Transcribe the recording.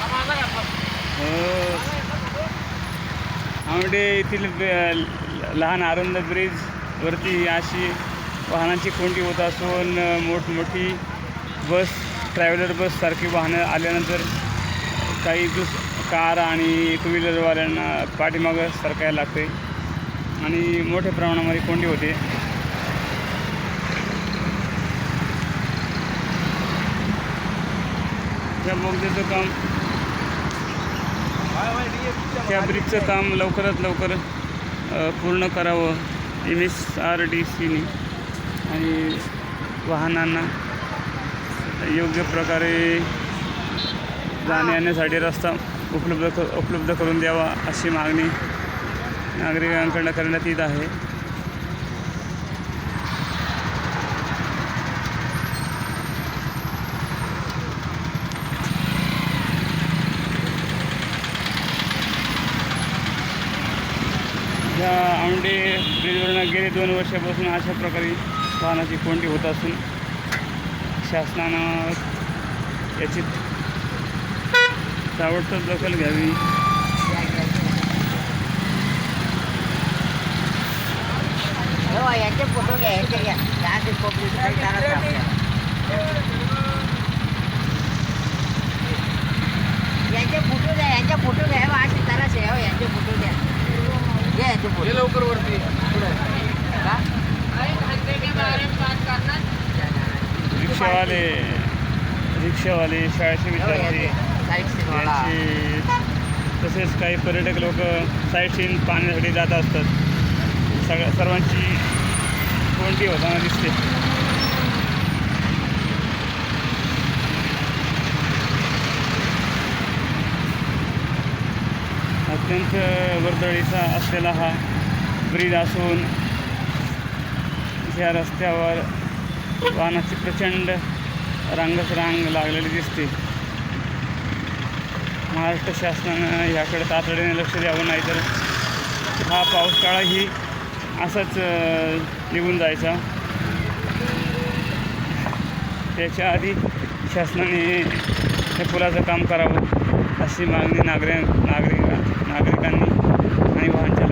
हो. आमडे येथील लहान आरंद ब्रिज वरती अशी वाहनांची कोंडी होत असून मोठमोठी बस ट्रॅव्हलर बससारखी वाहनं आल्यानंतर काही दुस कार आणि टू व्हीलरवाल्यांना पाठीमागं सरकायला लागते आणि मोठ्या प्रमाणामध्ये कोंडी होते. त्या बोगद्याचं काम. त्या ब्रिजचं काम लवकरात लवकर पूर्ण करावं. एम एस आर डी सीने आणि वाहनांना योग्य प्रकारे जाण्या येण्यासाठी रस्ता उपलब्ध क उपलब्ध करून द्यावा अशी मागणी नागरिकांकडनं करण्यात येत आहे. या औंढे ब्रिजवरनं गेले दोन वर्षापासून अशा प्रकारे वाहनाची कोंडी होत असून शासनानं याची ताबडतोब दखल घ्यावी. हो यांचे फोटो घ्या यांचे घ्या. यांचे फोटो घ्या यांचे फोटो घ्या. हो, असे चालाच आहे. हो यांचे फोटो घ्या. यांचे फोटो लवकर वरती. का? रिक्षावाले. रिक्षावाले शाळेचे हो, विद्यार्थी. साईड तसेच काही पर्यटक लोक साईट सीन पाहण्यासाठी जात असतात. सगळ्या सर्वांची कोणती होताना दिसते. अत्यंत वर्दळीचा असलेला हा ब्रिज असून या रस्त्यावर वाहनाची प्रचंड रांगच रांग लागलेली दिसते. महाराष्ट्र शासनानं याकडे तातडीने लक्ष द्यावं नाही तर हा पाऊस काळाही असाच निघून जायचा. त्याच्या आधी शासनाने हे पुलाचं काम करावं अशी मागणी नागरिक नागरिक नागरिकांनी आणि वाहन चालकांनी केलेली आहे